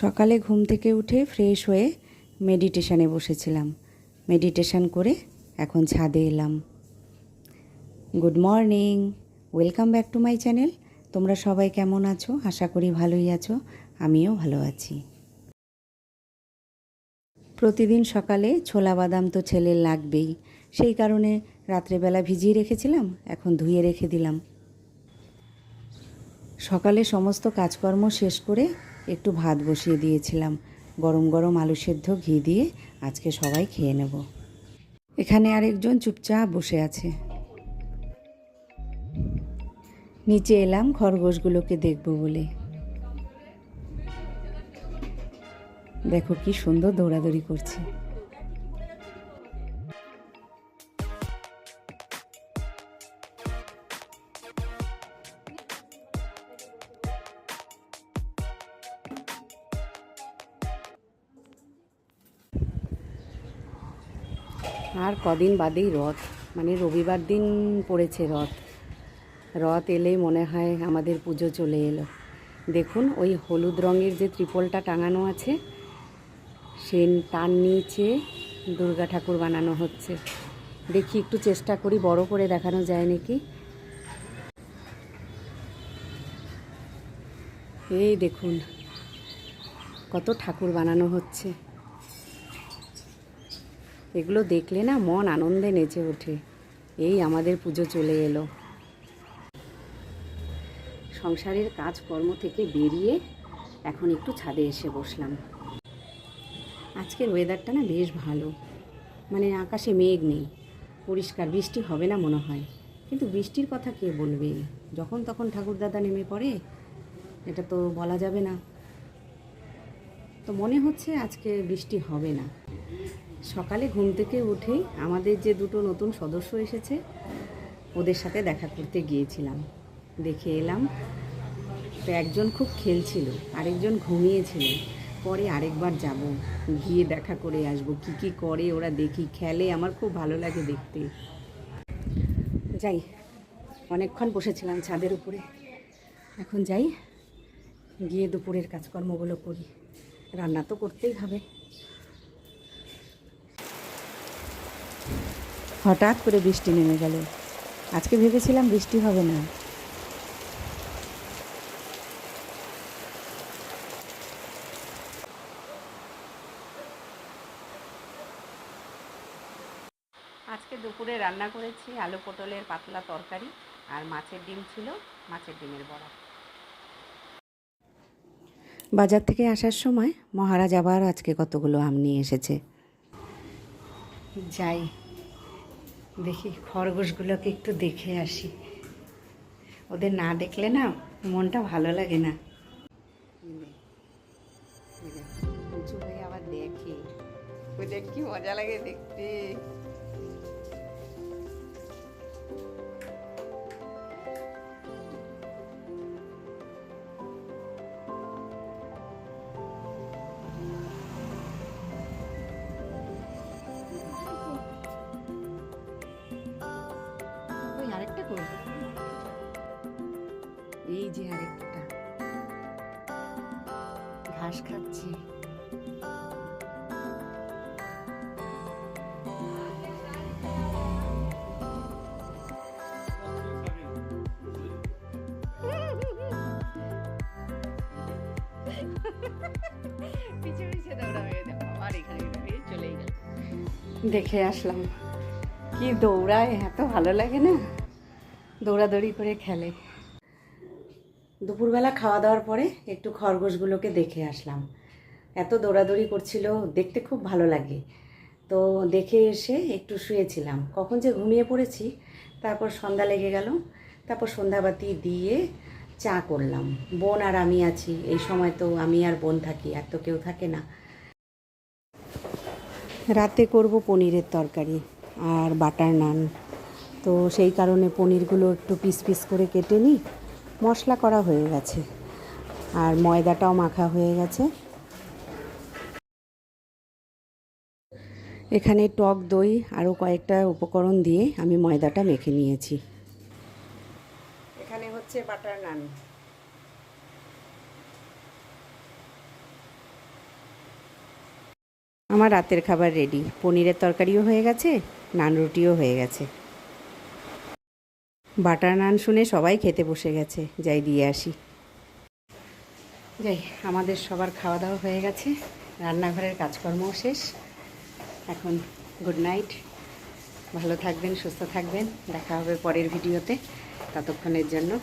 সকালে ঘুম থেকে উঠে ফ্রেশ হয়ে মেডিটেশানে বসেছিলাম। মেডিটেশান করে এখন ছাদে এলাম। Good morning welcome back to my channel তোমরা সবাই কেমন আছো? আশা করি ভালোই আছো। আমিও ভালো আছি। প্রতিদিন সকালে ছোলা বাদাম তো ছেলের লাগবেই। সেই কারণে রাত্রেবেলা ভিজিয়ে রেখেছিলাম, এখন ধুয়ে রেখে দিলাম। সকালে সমস্ত কাজকর্ম শেষ করে একটু ভাত বসিয়ে দিয়েছিলাম। গরম গরম আলু সেদ্ধ, ঘি দিয়ে আজকে সবাই খেয়ে নেব। এখানে আরেকজন চুপচাপ বসে আছে। নিচে এলাম, খরগোশগুলোকে দেখব বলে। দেখো কি সুন্দর দৌড়াদৌড়ি করছে। আর কদিন বাদেই রথ। মানে রবিবার দিন পড়েছে রথ। রথ এলে মনে হয় আমাদের পুজো চলে এলো। দেখুন, ওই হলুদ রঙের যে ত্রিপলটা টাঙানো আছে, সে তার নিচে দুর্গা ঠাকুর বানানো হচ্ছে। দেখি, একটু চেষ্টা করি, বড় করে দেখানো যায় নাকি? এই দেখুন, কত ঠাকুর বানানো হচ্ছে। এগুলো দেখলে না মন আনন্দে নেচে ওঠে। এই আমাদের পুজো চলে এলো। সংসারের কাজকর্ম থেকে বেরিয়ে এখন একটু ছাদে এসে বসলাম। আজকের ওয়েদারটা না বেশ ভালো। মানে আকাশে মেঘ নেই। পরিষ্কার বৃষ্টি হবে না মনে হয়। কিন্তু বৃষ্টির কথা কে বলবে? যখন তখন ঠাকুরদাদা নেমে পড়ে, এটা তো বলা যাবে না। তো মনে হচ্ছে আজকে বৃষ্টি হবে না। সকালে ঘুম থেকে উঠেই আমাদের যে দুটো নতুন সদস্য এসেছে, ওদের সাথে দেখা করতে গিয়েছিলাম। দেখে এলাম, তো একজন খুব খেলছিল, আরেকজন ঘুমিয়েছিল। পরে আরেকবার যাব, গিয়ে দেখা করে আসব, কি কি করে ওরা দেখি, খেলে আমার খুব ভালো লাগে দেখতে। যাই, অনেকক্ষণ বসেছিলাম ছাদের উপরে। এখন যাই, গিয়ে দুপুরের কাজকর্মগুলো করি। রান্না তো করতেই হবে। হঠাৎ করে বৃষ্টি নেমে গেল। আজকে ভেবেছিলাম বৃষ্টি হবে না। আজকে দুপুরে রান্না করেছি আলু পটলের পাতলা তরকারি আর মাছের ডিম ছিল মাছের ডিমের বড়া। বাজার থেকে আসার সময় মহারাজ আবার আজকে কতগুলো আম নিয়ে এসেছে। যাই দেখি খরগোশগুলোকে একটু দেখে আসি। ওদের না দেখলে না মনটা ভালো লাগে না। উঁচু হয়ে আবার দেখি। ওদের কি মজা লাগে দেখতে। ঘাস খাচ্ছে। দেখে আসলাম। কি দৌড়ায় এত ভালো লাগে না? দৌড়াদৌড়ি করে খেলে। দুপুরবেলা খাওয়া দাওয়ার পরে একটু খরগোশগুলোকে দেখে আসলাম। এত দৌড়াদৌড়ি করছিল, দেখতে খুব ভালো লাগে। তো দেখে এসে একটু শুয়েছিলাম। কখন যে ঘুমিয়ে পড়েছি, তারপর সন্ধ্যা লেগে গেল। তারপর সন্ধ্যাবাতি দিয়ে চা করলাম। বোন আর আমি আছি। এই সময় তো আমি আর বোন থাকি, আর তো কেউ থাকে না। রাতে করব পনিরের তরকারি আর বাটার নান। তো সেই কারণে পনিরগুলো একটু পিস পিস করে কেটে নিই। মশলা করা হয়ে গেছে। আর ময়দাটাও মাখা হয়ে গেছে। এখানে টক দই আরও কয়েকটা উপকরণ দিয়ে আমি ময়দাটা মেখে নিয়েছি। এখানে হচ্ছে বাটার নান। আমার রাতের খাবার রেডি। পনিরের তরকারিও হয়ে গেছে, নান রুটিও হয়ে গেছে। বাটার নান শুনে সবাই খেতে বসে গেছে। যাই, দিয়ে আসি। যাই, আমাদের সবার খাওয়া দাওয়া হয়ে গেছে। রান্নাঘরের কাজকর্মও শেষ। এখন গুড নাইট ভালো থাকবেন, সুস্থ থাকবেন। দেখা হবে পরের ভিডিওতে। ততক্ষণের জন্য।